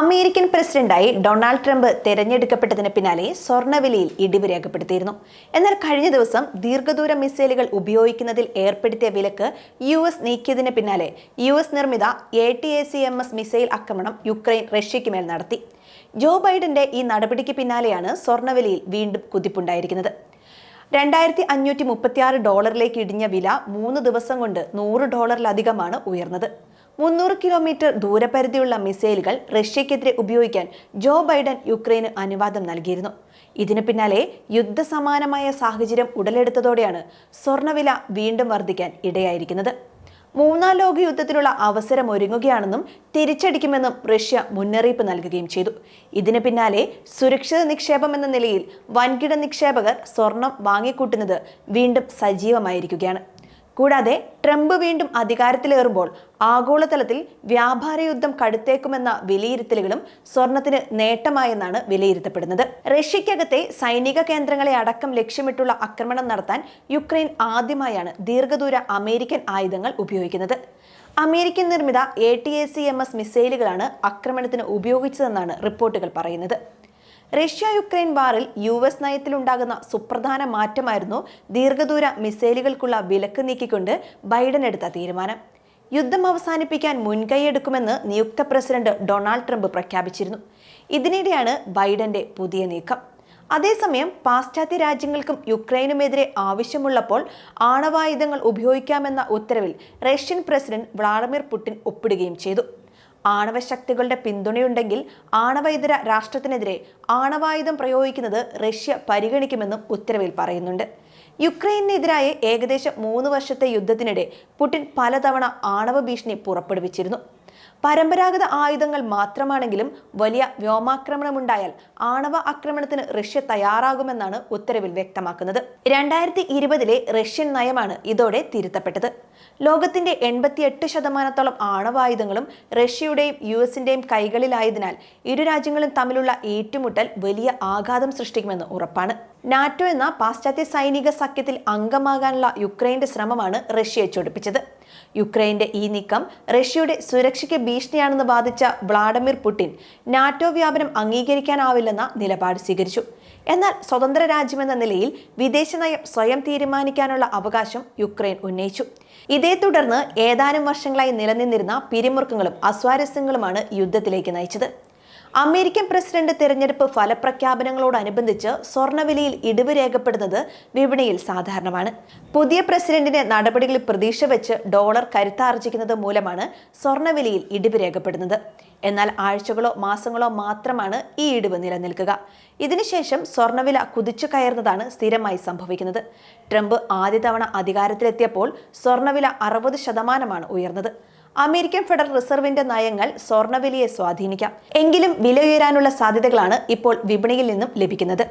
American പ്രസിഡന്റായി Donald Trump തെരഞ്ഞെടുക്കപ്പെട്ടതിന് പിന്നാലെ സ്വർണവിലയിൽ ഇടിവ് രേഖപ്പെടുത്തിയിരുന്നു. എന്നാൽ കഴിഞ്ഞ ദിവസം ദീർഘദൂര മിസൈലുകൾ ഉപയോഗിക്കുന്നതിൽ ഏർപ്പെടുത്തിയ വിലക്ക് യു എസ് നീക്കിയതിന് പിന്നാലെ യു എസ് നിർമ്മിത A T A C M S missile ആക്രമണം യുക്രൈൻ റഷ്യയ്ക്ക് മേൽ നടത്തി. ജോ ബൈഡന്റെ ഈ നടപടിക്ക് പിന്നാലെയാണ് സ്വർണവിലയിൽ വീണ്ടും കുതിപ്പുണ്ടായിരിക്കുന്നത്. രണ്ടായിരത്തി അഞ്ഞൂറ്റി മുപ്പത്തിയാറ് ഡോളറിലേക്ക് ഇടിഞ്ഞ വില മൂന്ന് ദിവസം കൊണ്ട് നൂറ് ഡോളറിലധികമാണ് ഉയർന്നത്. മുന്നൂറ് കിലോമീറ്റർ ദൂരപരിധിയുള്ള മിസൈലുകൾ റഷ്യക്കെതിരെ ഉപയോഗിക്കാൻ ജോ ബൈഡൻ യുക്രൈന് അനുവാദം നൽകിയിരുന്നു. ഇതിനു പിന്നാലെ യുദ്ധസമാനമായ സാഹചര്യം ഉടലെടുത്തതോടെയാണ് സ്വർണവില വീണ്ടും വർദ്ധിക്കാൻ ഇടയായിരിക്കുന്നത്. മൂന്നാം ലോക യുദ്ധത്തിനുള്ള അവസരം ഒരുങ്ങുകയാണെന്നും തിരിച്ചടിക്കുമെന്നും റഷ്യ മുന്നറിയിപ്പ് നൽകുകയും ചെയ്തു. ഇതിന് പിന്നാലെ സുരക്ഷിത നിക്ഷേപം എന്ന നിലയിൽ വൻകിട നിക്ഷേപകർ സ്വർണം വാങ്ങിക്കൂട്ടുന്നത് വീണ്ടും സജീവമായിരിക്കുകയാണ്. കൂടാതെ ട്രംപ് വീണ്ടും അധികാരത്തിലേറുമ്പോൾ ആഗോളതലത്തിൽ വ്യാപാര യുദ്ധം കടുത്തേക്കുമെന്ന വിലയിരുത്തലുകളും സ്വർണത്തിന് നേട്ടമായെന്നാണ് വിലയിരുത്തപ്പെടുന്നത്. റഷ്യക്കകത്തെ സൈനിക കേന്ദ്രങ്ങളെ അടക്കം ലക്ഷ്യമിട്ടുള്ള ആക്രമണം നടത്താൻ യുക്രൈൻ ആദ്യമായാണ് ദീർഘദൂര അമേരിക്കൻ ആയുധങ്ങൾ ഉപയോഗിക്കുന്നത്. അമേരിക്കൻ നിർമ്മിത A T A C M S മിസൈലുകളാണ് ആക്രമണത്തിന് ഉപയോഗിച്ചതെന്നാണ് റിപ്പോർട്ടുകൾ പറയുന്നത്. റഷ്യ യുക്രൈൻ വാറിൽ യു എസ് നയത്തിലുണ്ടാകുന്ന സുപ്രധാന മാറ്റമായിരുന്നു ദീർഘദൂര മിസൈലുകൾക്കുള്ള വിലക്ക് നീക്കിക്കൊണ്ട് ബൈഡൻ എടുത്ത തീരുമാനം. യുദ്ധം അവസാനിപ്പിക്കാൻ മുൻകൈയെടുക്കുമെന്ന് നിയുക്ത പ്രസിഡന്റ് ഡൊണാൾഡ് ട്രംപ് പ്രഖ്യാപിച്ചിരുന്നു. ഇതിനിടെയാണ് ബൈഡന്റെ പുതിയ നീക്കം. അതേസമയം പാശ്ചാത്യ രാജ്യങ്ങൾക്കും യുക്രൈനുമെതിരെ ആവശ്യമുള്ളപ്പോൾ ആണവായുധങ്ങൾ ഉപയോഗിക്കാമെന്ന ഉത്തരവിൽ റഷ്യൻ പ്രസിഡന്റ് വ്ളാഡിമിർ പുടിൻ ഒപ്പിടുകയും ചെയ്തു. ആണവശക്തികളുടെ പിന്തുണയുണ്ടെങ്കിൽ ആണവ രാഷ്ട്രത്തിനെതിരെ ആണവായുധം പ്രയോഗിക്കുന്നത് റഷ്യ പരിഗണിക്കുമെന്നും ഉത്തരവിൽ പറയുന്നുണ്ട്. യുക്രൈനെതിരായ ഏകദേശം മൂന്ന് വർഷത്തെ യുദ്ധത്തിനിടെ പുടിൻ പലതവണ ആണവ ഭീഷണി പുറപ്പെടുവിച്ചിരുന്നു. പരമ്പരാഗത ആയുധങ്ങൾ മാത്രമാണെങ്കിലും വലിയ വ്യോമാക്രമണമുണ്ടായാൽ ആണവ ആക്രമണത്തിന് റഷ്യ തയ്യാറാകുമെന്നാണ് ഉത്തരവിൽ വ്യക്തമാക്കുന്നത്. രണ്ടായിരത്തി ഇരുപതിലെ റഷ്യൻ നയമാണ് ഇതോടെ തിരുത്തപ്പെട്ടത്. ലോകത്തിന്റെ എൺപത്തിയെട്ട് ശതമാനത്തോളം ആണവായുധങ്ങളും റഷ്യയുടെയും യു എസിന്റെയും കൈകളിലായതിനാൽ ഇരു രാജ്യങ്ങളും തമ്മിലുള്ള ഏറ്റുമുട്ടൽ വലിയ ആഘാതം സൃഷ്ടിക്കുമെന്ന് ഉറപ്പാണ്. നാറ്റോ എന്ന പാശ്ചാത്യ സൈനിക സഖ്യത്തിൽ അംഗമാകാനുള്ള യുക്രൈന്റെ ശ്രമമാണ് റഷ്യയെ ചൊടിപ്പിച്ചത്. യുക്രൈന്റെ ഈ നീക്കം റഷ്യയുടെ സുരക്ഷയ്ക്ക് ഭീഷണിയാണെന്ന് വാദിച്ച വ്ളാഡിമിർ പുടിൻ നാറ്റോ വ്യാപനം അംഗീകരിക്കാനാവില്ലെന്ന നിലപാട് സ്വീകരിച്ചു. എന്നാൽ സ്വതന്ത്ര രാജ്യമെന്ന നിലയിൽ വിദേശ നയം സ്വയം തീരുമാനിക്കാനുള്ള അവകാശം യുക്രൈൻ ഉന്നയിച്ചു. ഇതേ തുടർന്ന് ഏതാനും വർഷങ്ങളായി നിലനിന്നിരുന്ന പിരിമുറുക്കങ്ങളും അസ്വാരസ്യങ്ങളുമാണ് യുദ്ധത്തിലേക്ക് നയിച്ചത്. അമേരിക്കൻ പ്രസിഡന്റ് തെരഞ്ഞെടുപ്പ് ഫലപ്രഖ്യാപനങ്ങളോടനുബന്ധിച്ച് സ്വർണവിലയിൽ ഇടിവ് രേഖപ്പെടുന്നത് വിപണിയിൽ സാധാരണമാണ്. പുതിയ പ്രസിഡന്റിന്റെ നടപടികളിൽ പ്രതീക്ഷ വെച്ച് ഡോളർ കരുത്താർജിക്കുന്നത് മൂലമാണ് സ്വർണവിലയിൽ ഇടിവ് രേഖപ്പെടുന്നത്. എന്നാൽ ആഴ്ചകളോ മാസങ്ങളോ മാത്രമാണ് ഈ ഇടിവ് നിലനിൽക്കുക. ഇതിനുശേഷം സ്വർണവില കുതിച്ചു കയറുന്നതാണ് സ്ഥിരമായി സംഭവിക്കുന്നത്. ട്രംപ് ആദ്യ തവണ അധികാരത്തിലെത്തിയപ്പോൾ സ്വർണവില അറുപത് ശതമാനമാണ് ഉയർന്നത്. അമേരിക്കൻ ഫെഡറൽ റിസർവിന്റെ നയങ്ങൾ സ്വർണവിലയെ സ്വാധീനിക്കാം. എങ്കിലും വില ഉയരാനുള്ള സാധ്യതകളാണ് ഇപ്പോൾ വിപണിയിൽ നിന്നും ലഭിക്കുന്നത്.